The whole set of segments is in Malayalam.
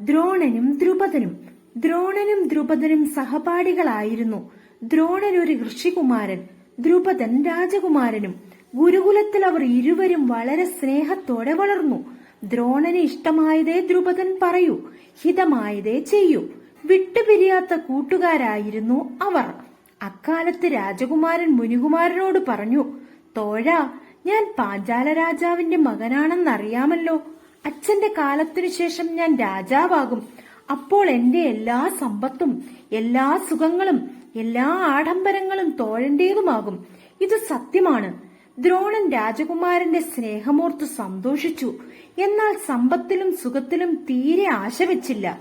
ദ്രോണനും ദ്രുപദനും. ദ്രോണനും ദ്രുപദനും സഹപാഠികളായിരുന്നു. ദ്രോണൻ ഒരു ഋഷികുമാരൻ ദ്രുപദൻ രാജകുമാരനും. ഗുരുകുലത്തിൽ അവർ ഇരുവരും വളരെ സ്നേഹത്തോടെ വളർന്നു. ദ്രോണന് ഇഷ്ടമായതേ ദ്രുപദൻ പറയൂ ഹിതമായതേ ചെയ്യൂ. വിട്ടുപിരിയാത്ത കൂട്ടുകാരായിരുന്നു അവർ. അക്കാലത്ത് രാജകുമാരൻ മുനികുമാരനോട് പറഞ്ഞു തോഴ ഞാൻ പാഞ്ചാല രാജാവിന്റെ മകനാണെന്നറിയാമല്ലോ. അച്ഛന്റെ കാലത്തിനു ശേഷം ഞാൻ രാജാവാകും. അപ്പോൾ എന്റെ എല്ലാ സമ്പത്തും എല്ലാ സുഖങ്ങളും എല്ലാ ആഡംബരങ്ങളും തോഴന്റേതുമാകും ഇത് സത്യമാണ്. ദ്രോണൻ രാജകുമാരന്റെ സ്നേഹമോർത്ത് സന്തോഷിച്ചു. എന്നാൽ സമ്പത്തിലും സുഖത്തിലും തീരെ ആശ വെച്ചില്ല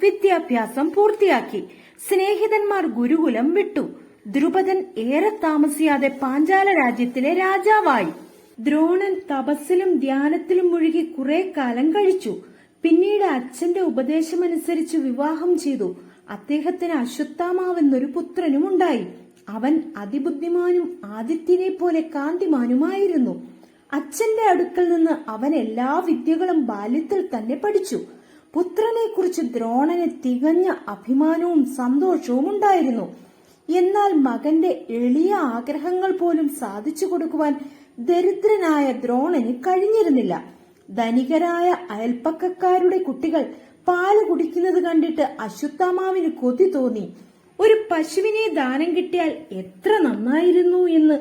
വിദ്യാഭ്യാസം പൂർത്തിയാക്കി. സ്നേഹിതന്മാർ ഗുരുകുലം വിട്ടു. ദ്രുപദൻ ഏറെ താമസിയാതെ പാഞ്ചാല രാജ്യത്തിലെ രാജാവായി. ദ്രോണൻ തപസ്സിലും ധ്യാനത്തിലും മുഴുകി കുറെ കാലം കഴിച്ചു. പിന്നീട് അച്ഛന്റെ ഉപദേശമനുസരിച്ച് വിവാഹം ചെയ്തു. അദ്ദേഹത്തിന് അശ്വത്ഥാമാവെന്നൊരു പുത്രനും ഉണ്ടായി അവൻ അതിബുദ്ധിമാനും ആദിത്യനെ പോലെ കാന്തിമാനുമായിരുന്നു. അച്ഛന്റെ അടുക്കൽ നിന്ന് അവൻ എല്ലാ വിദ്യകളും ബാല്യത്തിൽ തന്നെ പഠിച്ചു. പുത്രനെ കുറിച്ച് ദ്രോണന് തികഞ്ഞ അഭിമാനവും സന്തോഷവും ഉണ്ടായിരുന്നു എന്നാൽ മകന്റെ എളിയ ആഗ്രഹങ്ങൾ പോലും സാധിച്ചു കൊടുക്കുവാൻ ദരിദ്രനായ ദ്രോണന് കഴിഞ്ഞിരുന്നില്ല. ധനികരായ അയൽപ്പക്കക്കാരുടെ കുട്ടികൾ പാൽ കുടിക്കുന്നത് കണ്ടിട്ട് അശ്വത്ഥാമാവിന് കൊതി തോന്നി. ഒരു പശുവിനെ ദാനം കിട്ടിയാൽ എത്ര നന്നായിരുന്നു എന്ന്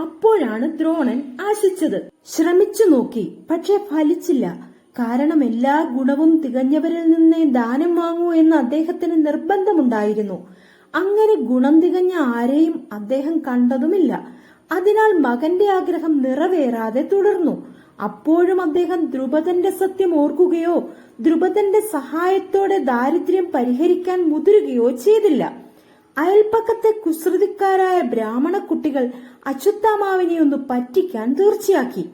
അപ്പോഴാണ് ദ്രോണൻ ആശിച്ചത്. ശ്രമിച്ചു നോക്കി പക്ഷെ ഫലിച്ചില്ല. കാരണം എല്ലാ ഗുണവും തികഞ്ഞവരിൽ നിന്നേ ദാനം വാങ്ങൂ എന്ന് അദ്ദേഹത്തിന് നിർബന്ധമുണ്ടായിരുന്നു. അങ്ങനെ ഗുണം തികഞ്ഞ ആരെയും അദ്ദേഹം കണ്ടതുമില്ല. അതിനാൽ മകന്റെ ആഗ്രഹം നിറവേറാതെ തുടർന്നു. അപ്പോഴും അദ്ദേഹം ധ്രുപദന്റെ സത്യം ഓർക്കുകയോ ധ്രുപദന്റെ സഹായത്തോടെ ദാരിദ്ര്യം പരിഹരിക്കാൻ മുതിരുകയോ ചെയ്തില്ല. അയൽപ്പക്കത്തെ കുസൃതിക്കാരായ ബ്രാഹ്മണ കുട്ടികൾ അച്യുത്താമാവിനെ ഒന്ന് പറ്റിക്കാൻ തീർച്ചയാക്കി.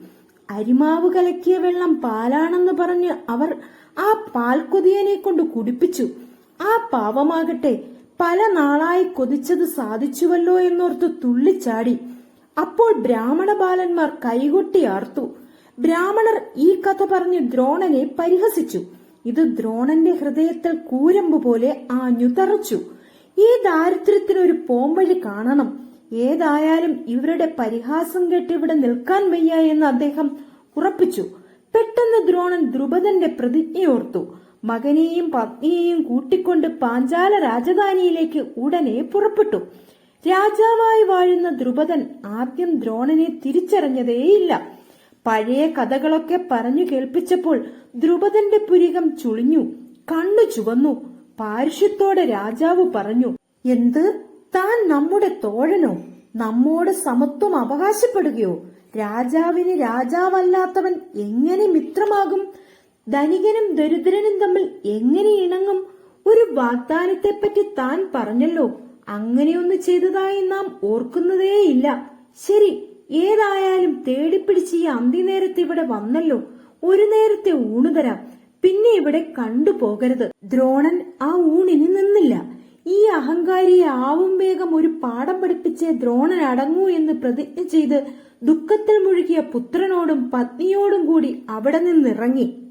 അരിമാവ് കലക്കിയ വെള്ളം പാലാണെന്ന് പറഞ്ഞ് അവർ ആ പാൽക്കൊതിയനെ കൊണ്ട് കുടിപ്പിച്ചു. ആ പാവമാകട്ടെ പല നാളായി കൊതിച്ചത് സാധിച്ചുവല്ലോ എന്നോർത്ത് തുള്ളിച്ചാടി. അപ്പോൾ ബ്രാഹ്മണ ബാലന്മാർ കൈകൊട്ടി ആർത്തു. ബ്രാഹ്മണർ ഈ കഥ പറഞ്ഞ് ദ്രോണനെ പരിഹസിച്ചു. ഇത് ദ്രോണന്റെ ഹൃദയത്തിൽ കൂരമ്പ് പോലെ ആഞ്ഞു തറച്ചു. ഈ ദാരിദ്ര്യത്തിന് ഒരു പോംവഴി കാണണം. ഏതായാലും ഇവരുടെ പരിഹാസം കേട്ട് ഇവിടെ നിൽക്കാൻ വയ്യ എന്ന് അദ്ദേഹം ഉറപ്പിച്ചു. പെട്ടെന്ന് ദ്രോണൻ ദ്രുപദന്റെ പ്രതിജ്ഞയോർത്തു. മകനെയും പത്നിയെയും കൂട്ടിക്കൊണ്ട് പാഞ്ചാല രാജധാനിയിലേക്ക് ഉടനെ പുറപ്പെട്ടു. രാജാവായി വാഴുന്ന ദ്രുപദൻ ആദ്യം ദ്രോണനെ തിരിച്ചറിഞ്ഞതേയില്ല. പഴയ കഥകളൊക്കെ പറഞ്ഞു കേൾപ്പിച്ചപ്പോൾ ദ്രുപദന്റെ പുരികം ചുളിഞ്ഞു കണ്ണു ചുവന്നു. പാരുഷ്യത്തോടെ രാജാവ് പറഞ്ഞു എന്ത്? താൻ നമ്മുടെ തോഴനോ? നമ്മോട് സമത്വം അവകാശപ്പെടുകയോ? രാജാവിന് രാജാവല്ലാത്തവൻ എങ്ങനെ മിത്രമാകും? ധനികനും ദരിദ്രനും തമ്മിൽ എങ്ങനെ ഇണങ്ങും? ഒരു വാഗ്ദാനത്തെപ്പറ്റി താൻ പറഞ്ഞല്ലോ. അങ്ങനെയൊന്ന് ചെയ്തതായി നാം ഓർക്കുന്നതേയില്ല. ശരി ഏതായാലും തേടിപ്പിടിച്ച് ഈ അന്തി നേരത്തെ ഇവിടെ വന്നല്ലോ. ഒരു നേരത്തെ ഊണ് തരാം. പിന്നെ ഇവിടെ കണ്ടുപോകരുത്. ദ്രോണൻ ആ ഊണിന് നിന്നില്ല. ഈ അഹങ്കാരിയെ ആവും വേഗം ഒരു പാഠം പഠിപ്പിച്ച് ദ്രോണൻ അടങ്ങൂ എന്ന് പ്രതിജ്ഞ ചെയ്ത് ദുഃഖത്തിൽ മുഴുകിയ പുത്രനോടും പത്നിയോടും കൂടി അവിടെ നിന്നിറങ്ങി.